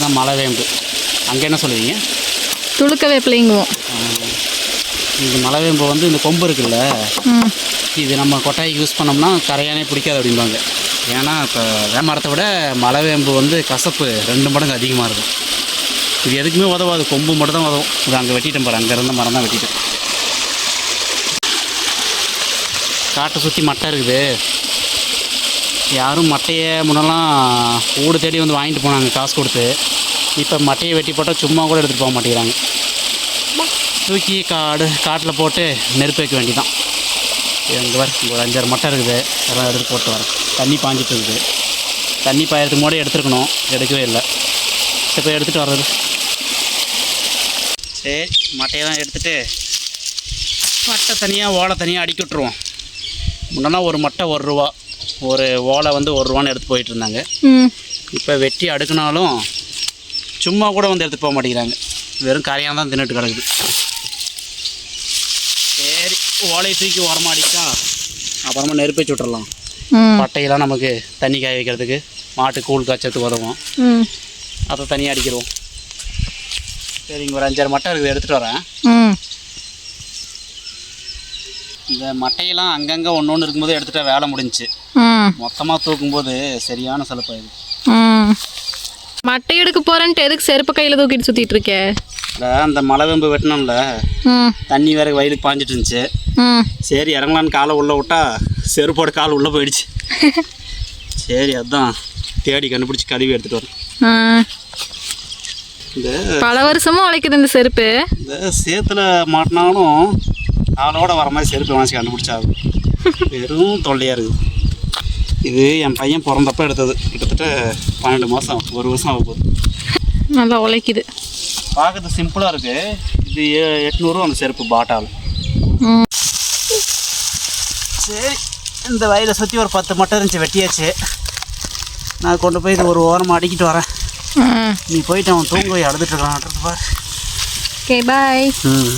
இதுதான் மலை வேம்பு அங்கே என்ன சொல்லுவீங்க? துளுக்க வேப்பிலைங்குவோம். இந்த மலை வேம்பு வந்து இந்த கொம்பு இருக்குல்ல இது நம்ம கொட்டாய்க்கு யூஸ் பண்ணோம்னா கரையானே பிடிக்காது அப்படிம்பாங்க. ஏன்னா இப்போ வேமரத்தை விட மலை வேம்பு வந்து கசப்பு ரெண்டு மடங்கு அதிகமாக இருக்கும். இது எதுக்குமே உதவாது கொம்பு மட்டும் தான் உதவும். இது அங்கே வெட்டிட்டேன் பாரு அங்கே இருந்த மரம் தான் வெட்டிட்டேன். காட்டை சுற்றி மட்டை இருக்குது. யாரும் மட்டையை முன்னெல்லாம் ஊடு தேடி வந்து வாங்கிட்டு போனாங்க காசு கொடுத்து. இப்போ மட்டையை வெட்டி போட்டால் சும்மா கூட எடுத்துகிட்டு போக மாட்டேங்கிறாங்க. தூக்கி காடு காட்டில் போட்டு நெருப்பு வைக்க வேண்டிதான் எங்கள் வர ஒரு அஞ்சாறு மட்டை இருக்குது. அதெல்லாம் எடுத்து போட்டு வரேன். தண்ணி பாஞ்சிட்டு இருக்குது. தண்ணி பாயறதுக்கு முன்னாடி எடுத்துருக்கணும். எடுக்கவே இல்லை. இப்போ எடுத்துகிட்டு வர்றது. சரி மட்டையெல்லாம் எடுத்துகிட்டு மட்டை தனியாக ஓலை தனியாக அடுக்கி விட்ருவோம் முன்னெல்லாம் ஒரு மட்டை ஒரு ரூபா. ஒரு ஓலை வந்து ஒரு ரூபான்னு எடுத்து போயிட்டு இருந்தாங்க இப்போ வெட்டி அடுக்குனாலும் சும்மா கூட வந்து எடுத்துட்டு போக மாட்டேங்கிறாங்க. வெறும் கரையாக தான் தின்னுட்டு கிடக்குது. சரி ஓலையை தூக்கி உரமா அடிச்சா அப்புறமா நெருப்பை சுட்டுறலாம். ம். பட்டையெல்லாம் நமக்கு தண்ணி காய வைக்கிறதுக்கு மாட்டு கூழ் காய்ச்சறதுக்கு உதவும். அதை தனியாக அடிக்கிறோம். சரி இங்கே ஒரு அஞ்சாறு மட்டை இருக்குது எடுத்துகிட்டு வரேன். இந்த மட்டையெல்லாம் அங்கங்கே ஒன்று ஒன்று இருக்கும்போது எடுத்துகிட்டா வேலை முடிஞ்சுச்சு. மொத்தமாக தூக்கும்போது சரியான செலப்பாயிடுது. ம். மட்டை எடுக்க போறேன்ட்டு எதுக்கு செருப்பு கையில் தூக்கிட்டு சுற்றிட்டு இருக்க? இல்லை அந்த மலை வெம்பு வெட்டினோம்ல ம். தண்ணி வேற வயலுக்கு பாஞ்சிட்டு இருந்துச்சு. சரி இறங்கலான்னு காலை உள்ளே விட்டா செருப்போட கால் உள்ளே போயிடுச்சு. சரி அதான். தேடி கண்டுபிடிச்சி கழுவி எடுத்துகிட்டு வரேன். பல வருஷமும் உழைக்குது இந்த செருப்பு. இந்த சேத்துல மாட்டினாலும் காலோட வர மாதிரி செருப்பு வாசி கண்டுபிடிச்சாகும் வெறும் தொல்லையாக இருக்குது. இது என் பையன் பிறந்தப்ப எடுத்தது. கிட்டத்தட்ட பன்னெண்டு மாதம் ஒரு வருஷம் ஆக போகுது. நல்லா உழைக்குது. பார்க்கறது சிம்பிளாக இருக்குது இது எ- எட்நூறுவா அந்த செருப்பு பாட்டால். சரி இந்த வயலை சுற்றி ஒரு பத்து மட்டை இருந்துச்சு வெட்டியாச்சு. நான் கொண்டு போய் இது ஒரு ஓரமாக அடிக்கிட்டு வரேன். நீ போயிட்டு அவன் தூங்க போய் அழுதுட்டு இருக்கான். பாரு. ஓகே பாய் ம்.